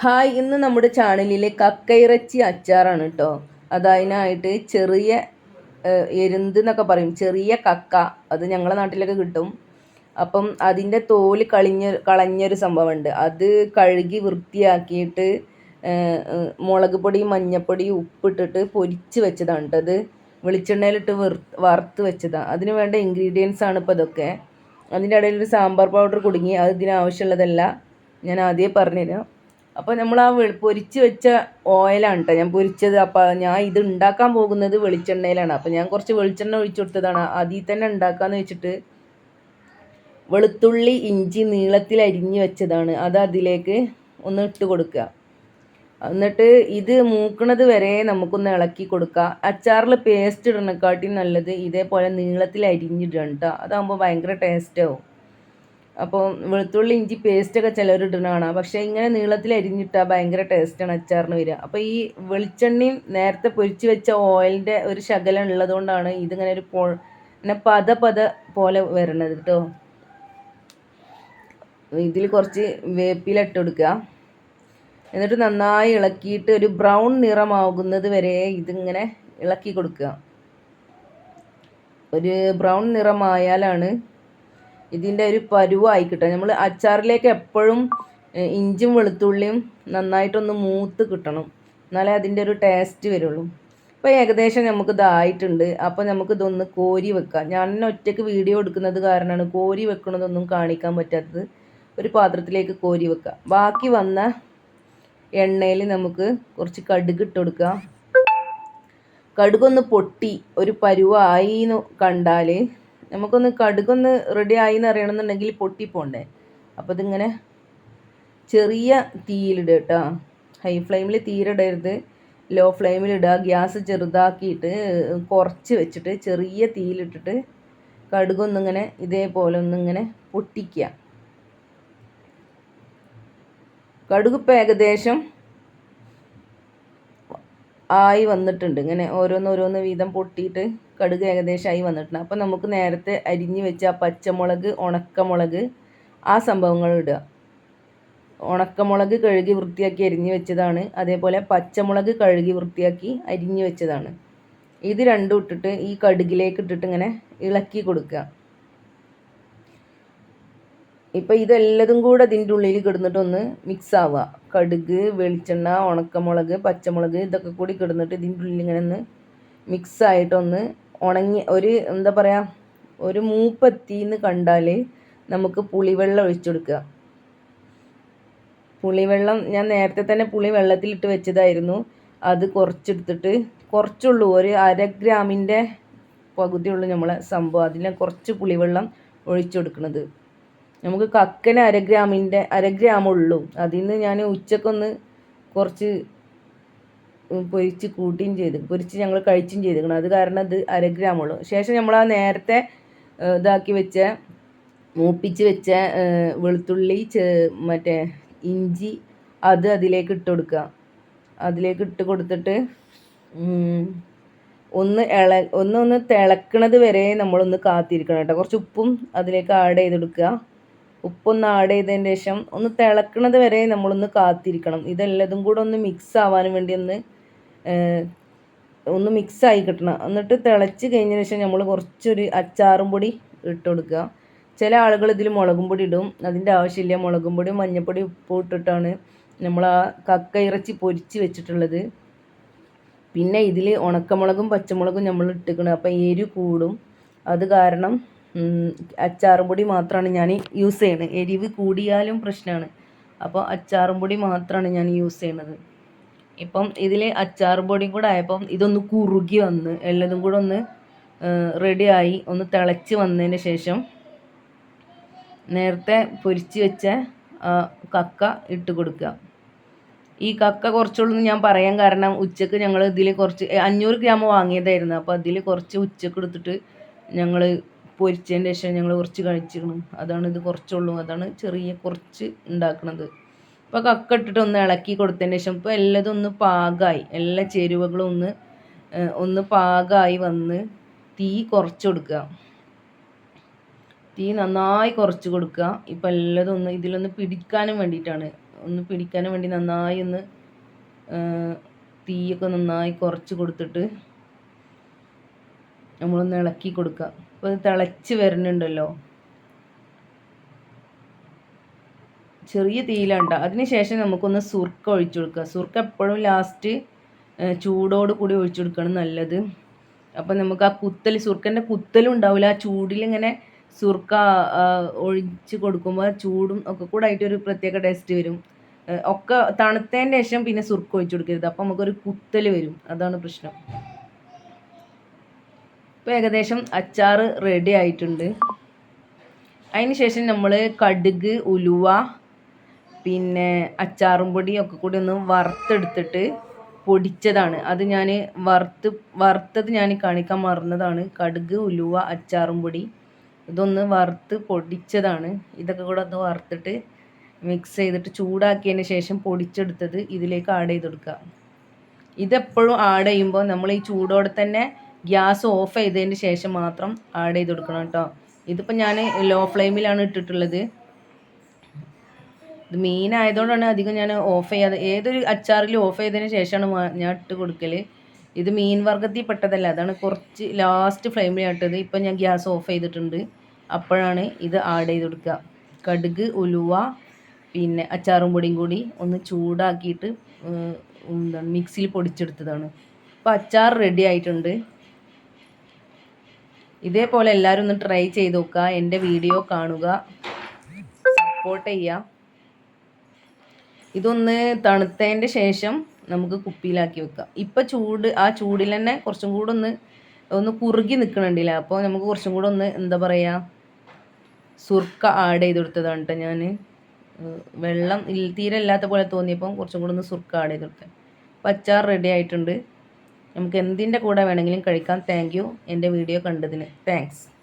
Hi ഇന്ന് നമ്മുടെ ചാനലിലെ കക്കയിറച്ചി അച്ചാറാണ് കേട്ടോ അതതിനായിട്ട് ചെറിയ എരുന്ത് എന്നൊക്കെ പറയും. ചെറിയ കക്ക. അത് ഞങ്ങളുടെ നാട്ടിലൊക്കെ കിട്ടും. അപ്പം അതിന്റെ തോൽ കളിഞ്ഞ കളഞ്ഞൊരു സംഭവമുണ്ട്. അത് കഴുകി വൃത്തിയാക്കിയിട്ട് മുളക് പൊടിയും മഞ്ഞപ്പൊടിയും ഉപ്പിട്ടിട്ട് പൊരിച്ച് വെച്ചതാണ് കേട്ടോ അത് വെളിച്ചെണ്ണയിലിട്ട് വറുത്ത് വെച്ചതാണ് അതിന് വേണ്ട ഇൻഗ്രീഡിയൻസ് ആണ് ഇപ്പോൾ ഇതൊക്കെ. അതിന്റെ ഇടയിൽ ഒരു സാമ്പാർ പൗഡർ കുടുങ്ങി. അത് ഇതിനാവശ്യമുള്ളതല്ല. ഞാൻ ആദ്യമേ പറഞ്ഞുതരാം. അപ്പോൾ നമ്മൾ ആ പൊരിച്ച് വെച്ച ഓയിലാണ് കേട്ടോ ഞാൻ പൊരിച്ചത്. അപ്പോൾ ഞാൻ ഇത് ഉണ്ടാക്കാൻ പോകുന്നത് വെളിച്ചെണ്ണയിലാണ്. അപ്പോൾ ഞാൻ കുറച്ച് വെളിച്ചെണ്ണ ഒഴിച്ചു കൊടുത്തതാണ്. അതിൽ തന്നെ ഉണ്ടാക്കാന്ന് വെച്ചിട്ട് വെളുത്തുള്ളി ഇഞ്ചി നീളത്തിൽ അരിഞ്ഞ് വെച്ചതാണ്. അത് അതിലേക്ക് ഒന്ന് ഇട്ട് കൊടുക്കുക. എന്നിട്ട് ഇത് മൂക്കണത് വരെ നമുക്കൊന്ന് ഇളക്കി കൊടുക്കുക. അച്ചാറിൽ പേസ്റ്റ് ഇടണക്കാട്ടി നല്ലത് ഇതേപോലെ നീളത്തിൽ അരിഞ്ഞിടണം കേട്ടോ അതാകുമ്പോൾ ഭയങ്കര ടേസ്റ്റ് ആവും. അപ്പോൾ വെളുത്തുള്ളി ഇഞ്ചി പേസ്റ്റൊക്കെ ചിലർ ഇടുന്ന കാണാം. പക്ഷേ ഇങ്ങനെ നീളത്തിൽ അരിഞ്ഞിട്ടാൽ ഭയങ്കര ടേസ്റ്റാണ് അച്ചാറിന് വരിക. അപ്പോൾ ഈ വെളിച്ചെണ്ണയും നേരത്തെ പൊരിച്ച് വെച്ച ഓയിലിന്റെ ഒരു ശകലം ഉള്ളതുകൊണ്ടാണ് ഇതിങ്ങനെ ഒരു പോ ഇങ്ങനെ പത പത പോലെ വരണത് കേട്ടോ ഇതിൽ കുറച്ച് വേപ്പില ഇട്ട് കൊടുക്കുക. എന്നിട്ട് നന്നായി ഇളക്കിയിട്ട് ഒരു ബ്രൗൺ നിറമാകുന്നത് വരെ ഇതിങ്ങനെ ഇളക്കി കൊടുക്കുക. ഒരു ബ്രൗൺ നിറമായാലാണ് ഇതിന്റെ ഒരു പരുവായി നമ്മൾ അച്ചാറിലേക്ക് എപ്പോഴും ഇഞ്ചും വെളുത്തുള്ളിയും നന്നായിട്ടൊന്ന് മൂത്ത് കിട്ടണം. എന്നാലേ അതിന്റെ ഒരു ടേസ്റ്റ് വരുള്ളൂ. ഇപ്പോൾ ഏകദേശം നമുക്ക് ഇതായിട്ടുണ്ട്. അപ്പോൾ നമുക്ക് ഇതൊന്ന് കോരി വെക്കാം. ഞാൻ ഒറ്റയ്ക്ക് വീഡിയോ എടുക്കുന്നത് കാരണമാണ് കോരി വെക്കണതൊന്നും കാണിക്കാൻ പറ്റാത്തത്. ഒരു പാത്രത്തിലേക്ക് കോരി വെക്കുക ബാക്കി വന്ന എണ്ണയിൽ നമുക്ക് കുറച്ച് കടുക് ഇട്ട് കൊടുക്കാം. കടുകൊന്ന് പൊട്ടി. ഒരു പരുവായി കണ്ടാൽ നമുക്കൊന്ന് കടുകൊന്ന് റെഡി ആയി എന്ന് അറിയണമെന്നുണ്ടെങ്കിൽ പൊട്ടിപ്പോണ്ടേ. അപ്പോൾ ഇതിങ്ങനെ ചെറിയ തീയിലിടുക കേട്ടോ ഹൈ ഫ്ലെയിമിൽ തീരിടരുത് ലോ ഫ്ലെയിമിലിടുക ഗ്യാസ് ചെറുതാക്കിയിട്ട് കുറച്ച് വെച്ചിട്ട് ചെറിയ തീയിലിട്ടിട്ട് കടുകൊന്നിങ്ങനെ ഇതേപോലെ ഒന്നിങ്ങനെ പൊട്ടിക്കുക കടുക് ഇപ്പം ഏകദേശം ആയി വന്നിട്ടുണ്ട്. ഇങ്ങനെ ഓരോന്ന് ഓരോന്ന് വീതം പൊട്ടിയിട്ട് കടുക് ഏകദേശം ആയി വന്നിട്ടുണ്ട്. അപ്പോൾ നമുക്ക് നേരത്തെ അരിഞ്ഞു വെച്ച പച്ചമുളക് ഉണക്കമുളക് ആ സംഭവങ്ങൾ ഇടുക. ഉണക്കമുളക് കഴുകി വൃത്തിയാക്കി അരിഞ്ഞു വെച്ചതാണ്. അതേപോലെ പച്ചമുളക് കഴുകി വൃത്തിയാക്കി അരിഞ്ഞു വെച്ചതാണ്. ഇത് രണ്ടും ഇട്ടിട്ട് ഈ കടുകിലേക്ക് ഇട്ടിട്ട് ഇങ്ങനെ ഇളക്കി കൊടുക്കുക. ഇപ്പം ഇതെല്ലതും കൂടെ ഇതിന്റെ ഉള്ളിൽ കിടന്നിട്ട് ഒന്ന് മിക്സ് ആവുക. കടുക് വെളിച്ചെണ്ണ ഉണക്കമുളക് പച്ചമുളക് ഇതൊക്കെ കൂടി കിടന്നിട്ട് ഇതിന്റെ ഉള്ളിൽ ഇങ്ങനെ ഒന്ന് മിക്സ് ആയിട്ടൊന്ന് ഉണങ്ങി ഒരു എന്താ പറയുക ഒരു മൂപ്പത്തിന്ന് കണ്ടാൽ നമുക്ക് പുളിവെള്ളം ഒഴിച്ചു കൊടുക്കുക. പുളിവെള്ളം ഞാൻ നേരത്തെ തന്നെ പുളി വെള്ളത്തിലിട്ട് വെച്ചതായിരുന്നു. അത് കുറച്ചെടുത്തിട്ട് കുറച്ചുള്ളൂ ഒരു അര ഗ്രാമിന്റെ പകുതിയുള്ളൂ നമ്മളെ സംഭവം. അതിനെ കുറച്ച് പുളിവെള്ളം ഒഴിച്ചു കൊടുക്കുന്നത് നമുക്ക് കക്കന് അര ഗ്രാമിന്റെ അര ഗ്രാമുള്ളൂ. അതിൽ നിന്ന് ഞാൻ ഉച്ചക്കൊന്ന് കുറച്ച് പൊരിച്ച് കൂട്ടുകയും ചെയ്ത് പൊരിച്ച് ഞങ്ങൾ കഴിച്ചും ചെയ്തിരിക്കണം അത് കാരണം ഇത് അര ഗ്രാമുള്ളൂ. ശേഷം നമ്മൾ ആ നേരത്തെ ഇതാക്കി വെച്ച മൂപ്പിച്ച് വെച്ച വെളുത്തുള്ളി മറ്റേ ഇഞ്ചി അത് അതിലേക്ക് ഇട്ട് കൊടുക്കുക അതിലേക്ക് ഇട്ട് കൊടുത്തിട്ട് ഒന്ന് ഇള ഒന്ന് ഒന്ന് തിളക്കണത് വരെ നമ്മളൊന്ന് കാത്തിരിക്കണം കേട്ടോ. കുറച്ച് ഉപ്പും അതിലേക്ക് ആഡ് ചെയ്ത് കൊടുക്കുക ഉപ്പൊന്ന് ആഡ് ചെയ്തതിന് ശേഷം ഒന്ന് തിളക്കണത് വരെ നമ്മളൊന്ന് കാത്തിരിക്കണം. ഇതെല്ലതും കൂടെ ഒന്ന് മിക്സ് ആവാൻ വേണ്ടി ഒന്ന് ഒന്ന് മിക്സ് ആയി കിട്ടണം. എന്നിട്ട് തിളച്ച് കഴിഞ്ഞതിന് ശേഷം നമ്മൾ കുറച്ചൊരു അച്ചാറും പൊടി ഇട്ട് കൊടുക്കുക. ചില ആളുകൾ ഇതിൽ മുളകും പൊടി ഇടും. അതിന്റെ ആവശ്യമില്ല. മുളകും പൊടി മഞ്ഞൾപ്പൊടി ഉപ്പ് ഇട്ടിട്ടാണ് നമ്മൾ ആ കക്ക ഇറച്ചി പൊരിച്ച് വെച്ചിട്ടുള്ളത്. പിന്നെ ഇതിൽ ഉണക്കമുളകും പച്ചമുളകും നമ്മൾ ഇട്ടിക്കണം അപ്പം എരി കൂടും. അത് കാരണം അച്ചാറും പൊടി മാത്രമാണ് ഞാൻ യൂസ് ചെയ്യുന്നത് എരിവ് കൂടിയാലും പ്രശ്നമാണ് അപ്പോൾ അച്ചാറും പൊടി മാത്രമാണ് ഞാൻ യൂസ് ചെയ്യുന്നത് ഇപ്പം ഇതിൽ അച്ചാറും പൊടിയും കൂടെ ആയപ്പം ഇതൊന്ന് കുറുകി വന്ന് എല്ലതും കൂടെ ഒന്ന് റെഡിയായി ഒന്ന് തിളച്ച് വന്നതിന് ശേഷം നേരത്തെ പൊരിച്ച് വെച്ച കക്ക ഇട്ട് കൊടുക്കുക ഈ കക്ക കുറച്ചുള്ളൂ ഞാൻ പറയാൻ കാരണം ഉച്ചയ്ക്ക് ഞങ്ങൾ ഇതിൽ കുറച്ച് അഞ്ഞൂറ് ഗ്രാം വാങ്ങിയതായിരുന്നു. അപ്പോൾ അതിൽ കുറച്ച് ഉച്ചയ്ക്ക് എടുത്തിട്ട് ഞങ്ങൾ പൊരിച്ചതിന് ശേഷം ഞങ്ങൾ കുറച്ച് കഴിച്ചിരുന്നു. അതാണ് ഇത് കുറച്ചുള്ളൂ. അതാണ് ചെറിയ കുറച്ച് ഉണ്ടാക്കുന്നത് ഇപ്പോൾ കക്ക ഇട്ടിട്ട് ഒന്ന് ഇളക്കി കൊടുത്തതിന് ശേഷം ഇപ്പോൾ എല്ലതും ഒന്ന് പാകമായി എല്ലാ ചേരുവകളും ഒന്ന് ഒന്ന് പാകമായി വന്ന് തീ കുറച്ച് കൊടുക്കുക. തീ നന്നായി കുറച്ച് കൊടുക്കുക. ഇപ്പം എല്ലതും ഒന്ന് ഇതിലൊന്ന് പിടിക്കാനും വേണ്ടിയിട്ടാണ്. ഒന്ന് പിടിക്കാനും വേണ്ടി നന്നായി ഒന്ന് തീയൊക്കെ നന്നായി കുറച്ച് കൊടുത്തിട്ട് നമ്മളൊന്ന് ഇളക്കി കൊടുക്കുക. അപ്പോൾ ഇത് തിളച്ച് വരുന്നുണ്ടല്ലോ. ചെറിയ തീയിലുണ്ട. അതിന് ശേഷം നമുക്കൊന്ന് സുർക്ക ഒഴിച്ചു കൊടുക്കുക. സുർക്ക എപ്പോഴും ലാസ്റ്റ് ചൂടോട് കൂടി ഒഴിച്ചു കൊടുക്കണം നല്ലത്. അപ്പം നമുക്ക് ആ കുത്തൽ സുർക്കന്റെ കുത്തലും ഉണ്ടാവില്ല. ആ ചൂടിലിങ്ങനെ സുർക്ക ഒഴിച്ച് കൊടുക്കുമ്പോൾ ചൂടും ഒക്കെ കൂടെ ആയിട്ട് ഒരു പ്രത്യേക ടേസ്റ്റ് വരും. ഒക്കെ തണുത്തതിന്റെ ശേഷം പിന്നെ സുർക്ക ഒഴിച്ചു കൊടുക്കരുത്. അപ്പം നമുക്കൊരു കുത്തൽ വരും. അതാണ് പ്രശ്നം. ഇപ്പോൾ ഏകദേശം അച്ചാർ റെഡി ആയിട്ടുണ്ട്. അതിന് ശേഷം നമ്മൾ കടുക് ഉലുവ പിന്നെ അച്ചാറും പൊടിയും ഒക്കെ കൂടി ഒന്ന് വറുത്തെടുത്തിട്ട് പൊടിച്ചതാണ്. അത് ഞാൻ വറുത്ത് വറുത്തത് ഞാൻ കാണിക്കാൻ മറന്നതാണ്. കടുക് ഉലുവ അച്ചാറും പൊടി. ഇതൊന്ന് വറുത്ത് പൊടിച്ചതാണ്. ഇതൊക്കെ കൂടെ ഒന്ന് വറുത്തിട്ട് മിക്സ് ചെയ്തിട്ട് ചൂടാക്കിയതിന് ശേഷം പൊടിച്ചെടുത്തത് ഇതിലേക്ക് ആഡ് ചെയ്ത് കൊടുക്കുക. ഇതെപ്പോഴും ആഡ് ചെയ്യുമ്പോൾ നമ്മൾ ഈ ചൂടോടെ തന്നെ ഗ്യാസ് ഓഫ് ചെയ്തതിന് ശേഷം മാത്രം ആഡ് ചെയ്ത് കൊടുക്കണം കേട്ടോ. ഇതിപ്പോൾ ഞാൻ ലോ ഫ്ലെയിമിലാണ് ഇട്ടിട്ടുള്ളത്. ഇത് മീൻ ആയതുകൊണ്ടാണ് അധികം ഞാൻ ഓഫ് ചെയ്യാതെ ഏതൊരു അച്ചാറിലും ഓഫ് ചെയ്തതിന് ശേഷമാണ് ഞാൻ ഇട്ട് കൊടുക്കൽ ഇത് മീൻ വർഗത്തിൽ പെട്ടതല്ല അതാണ് കുറച്ച് ലാസ്റ്റ് ഫ്ലെയിമിൽ ഇട്ടത്. ഇപ്പം ഞാൻ ഗ്യാസ് ഓഫ് ചെയ്തിട്ടുണ്ട്. അപ്പോഴാണ് ഇത് ആഡ് ചെയ്ത് കൊടുക്കുക. കടുക് ഉലുവ പിന്നെ അച്ചാറും പൊടിയും കൂടി ഒന്ന് ചൂടാക്കിയിട്ട് എന്താണ് മിക്സിയിൽ പൊടിച്ചെടുത്തതാണ്. അപ്പോൾ അച്ചാർ റെഡി ആയിട്ടുണ്ട്. ഇതേപോലെ എല്ലാവരും ഒന്ന് ട്രൈ ചെയ്ത് നോക്കുക. എന്റെ വീഡിയോ കാണുക. സപ്പോർട്ട് ചെയ്യുക. ഇതൊന്ന് തണുത്തതിന്റെ ശേഷം നമുക്ക് കുപ്പിയിലാക്കി വെക്കാം. ഇപ്പം ചൂട് ആ ചൂടിൽ തന്നെ കുറച്ചും കൂടെ ഒന്ന് ഒന്ന് കുറുകി നിൽക്കണുണ്ടില്ല? അപ്പോൾ നമുക്ക് കുറച്ചും കൂടെ ഒന്ന് എന്താ പറയുക സുർക്ക ആഡ് ചെയ്ത് കൊടുത്തതാണ് ഞാൻ വെള്ളം തീരെ ഇല്ലാത്ത പോലെ തോന്നിയപ്പം കുറച്ചും കൂടെ ഒന്ന് സുർക്ക ആഡ് ചെയ്ത് കൊടുത്തത് അപ്പോൾ അച്ചാർ റെഡി ആയിട്ടുണ്ട്. നമുക്ക് എന്തിന്റെ കൂടെ വേണമെങ്കിലും കഴിക്കാം. താങ്ക് യു എന്റെ വീഡിയോ കണ്ടതിന്. താങ്ക്സ്